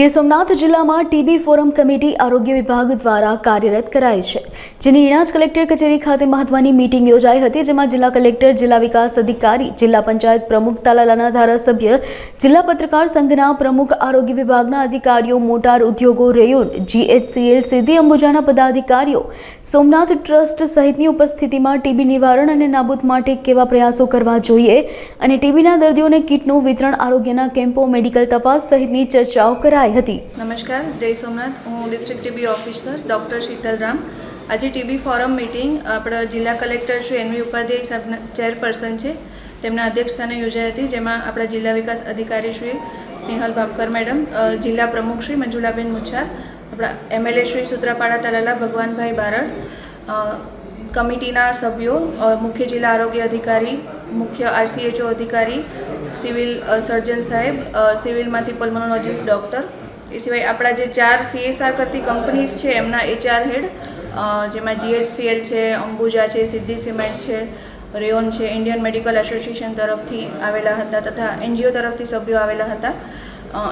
ગીર સોમનાથ જિલ્લામાં TB forum committee આરોગ્ય વિભાગ દ્વારા કાર્યરત કરાઈ છે, જેની ઇણાજ કલેક્ટર કચેરી ખાતે મહત્વની મીટિંગ યોજાઈ હતી, જેમાં જિલ્લા કલેક્ટર, જિલ્લા વિકાસ અધિકારી, જિલ્લા પંચાયત પ્રમુખ તાલાલાના ધારાસભ્ય, જિલ્લા પત્રકાર સંઘના પ્રમુખ, આરોગ્ય વિભાગના અધિકારીઓ, મોટાર ઉદ્યોગો, રેયોન, જીએચસીએલ, સીધી અંબુજાના પદાધિકારીઓ, સોમનાથ ટ્રસ્ટ સહિતની ઉપસ્થિતિમાં ટીબી નિવારણ અને નાબૂદ માટે કેવા પ્રયાસો કરવા જોઈએ અને ટીબીના દર્દીઓને કીટનું વિતરણ આરોગ્યના કેમ્પો, મેડિકલ તપાસ સહિતની ચર્ચાઓ કરાઈ. હતી. નમસ્કાર, જય સોમનાથ. હું district TB officer doctor Sheetal Ram. આજે ટીબી ફોરમ મિટિંગ આપણા જિલ્લા કલેક્ટર શ્રી એનવી ઉપાધ્યાય સાહેબના ચેરપર્સન છે. તેમના અધ્યક્ષસ્થાને યોજાઈ હતી, જેમાં આપણા જિલ્લા વિકાસ અધિકારી શ્રી સ્નેહલ ભાપકર મેડમ જિલ્લા પ્રમુખ શ્રી મંજુલાબેન મુચ્છાર આપણા એમએલએ શ્રી સૂત્રાપાડા તલાલા ભગવાનભાઈ બારડ કમિટીના સભ્યો મુખ્ય જિલ્લા આરોગ્ય અધિકારી, મુખ્ય આરસીએચઓ અધિકારી, સિવિલ સર્જન સાહેબ સિવિલમાંથી પલ્મોનોલોજીસ્ટ ડૉક્ટર એ સિવાય આપણા જે ચાર સીએસઆર કરતી કંપનીઝ છે, એમના એચઆર હેડ જેમાં જીએચસીએલ છે, અંબુજા છે, સિદ્ધિ સિમેન્ટ છે, રેઓન છે ઇન્ડિયન મેડિકલ એસોસિએશન તરફથી આવેલા હતા તથા એનજીઓ તરફથી સભ્યો આવેલા હતા.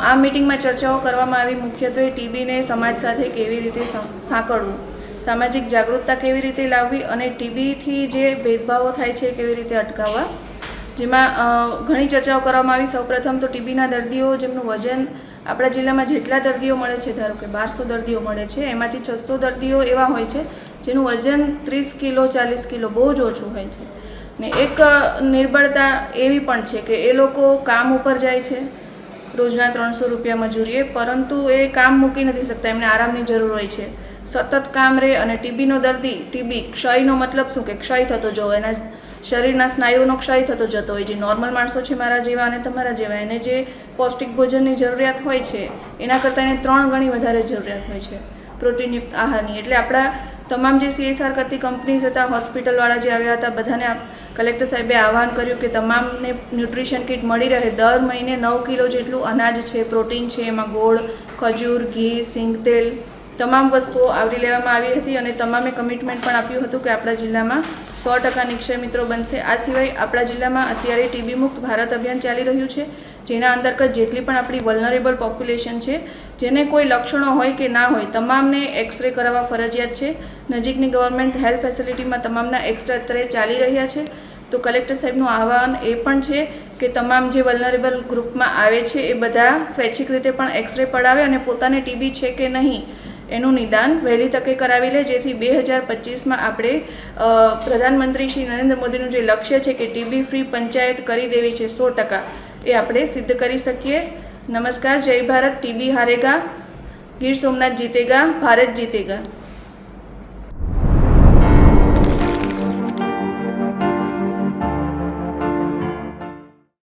આ મિટિંગમાં ચર્ચાઓ કરવામાં આવી. મુખ્યત્વે ટીબીને સમાજ સાથે કેવી રીતે સાંકળવું, સામાજિક જાગૃતતા કેવી રીતે લાવવી અને ટીબીથી જે ભેદભાવો થાય છે, કેવી રીતે અટકાવવા. જેમાં ઘણી ચર્ચાઓ કરવામાં આવી. સૌપ્રથમ તો ટીબીના દર્દીઓ જેમનું વજન આપણા જિલ્લામાં જેટલા દર્દીઓ મળે છે, ધારો કે બારસો દર્દીઓ મળે છે, એમાંથી છસો દર્દીઓ એવા હોય છે, જેનું વજન ત્રીસ કિલો, ચાલીસ કિલો બહુ જ ઓછું હોય છે. ને એક નિર્બળતા એવી પણ છે કે એ લોકો કામ ઉપર જાય છે, રોજના ત્રણસો રૂપિયા મજૂરીએ, પરંતુ એ કામ મૂકી નથી શકતા, એમને આરામની જરૂર હોય છે. સતત કામ રહે અને ટીબીનો દર્દી, ટીબી, ક્ષયનો મતલબ શું કે ક્ષય થતો જવો એના શરીરના સ્નાયુનો ક્ષય થતો જતો હોય, જે નોર્મલ માણસો છે મારા જેવા અને તમારા જેવા, એને જે પૌષ્ટિક ભોજનની જરૂરિયાત હોય છે, એના કરતાં એને ત્રણ ગણી વધારે જરૂરિયાત હોય છે. પ્રોટીનયુક્ત આહારની. એટલે આપણા તમામ જે સીએસઆર કરતી કંપનીઝ હતા, હોસ્પિટલવાળા જે આવ્યા હતા, બધાને કલેક્ટર સાહેબે આહવાન કર્યું કે તમામને ન્યુટ્રિશન કિટ મળી રહે. દર મહિને નવ કિલો જેટલું અનાજ છે, પ્રોટીન છે, એમાં ગોળ, ખજૂર, ઘી, સિંગ તેલ તમામ વસ્તુઓ આવરી લેવામાં આવી હતી અને તમામે કમિટમેન્ટ પણ આપ્યું હતું કે આપણા જિલ્લામાં સો ટકા નિક્ષય મિત્રો બનશે. આ સિવાય આપણા જિલ્લામાં અત્યારે ટીબી મુક્ત ભારત અભિયાન ચાલી રહ્યું છે, જેના અંતર્ગત જેટલી પણ આપણી વલનરેબલ પોપ્યુલેશન છે, જેને કોઈ લક્ષણો હોય કે ના હોય, તમામને એક્સરે કરાવવા ફરજિયાત છે. નજીકની ગવર્મેન્ટ હેલ્થ ફેસિલિટીમાં તમામના એક્સરે અત્યારે ચાલી રહ્યા છે. તો કલેક્ટર સાહેબનું આહવાન એ પણ છે કે તમામ જે વલનરેબલ ગ્રુપમાં આવે છે એ બધા સ્વૈચ્છિક રીતે પણ એક્સરે પડાવે અને પોતાને ટીબી છે કે નહીં એનું નિદાન વહેલી તકે કરાવી લે, જેથી બે હજાર પચીસમાં આપણે પ્રધાનમંત્રી શ્રી નરેન્દ્ર મોદીનું જે લક્ષ્ય છે કે ટીબી ફ્રી પંચાયત કરી દેવી છે સો ટકા, એ આપણે સિદ્ધ કરી શકીએ. નમસ્કાર, જય ભારત, ટીબી હારેગા. ગીર સોમનાથ જીતેગા, ભારત જીતેગા.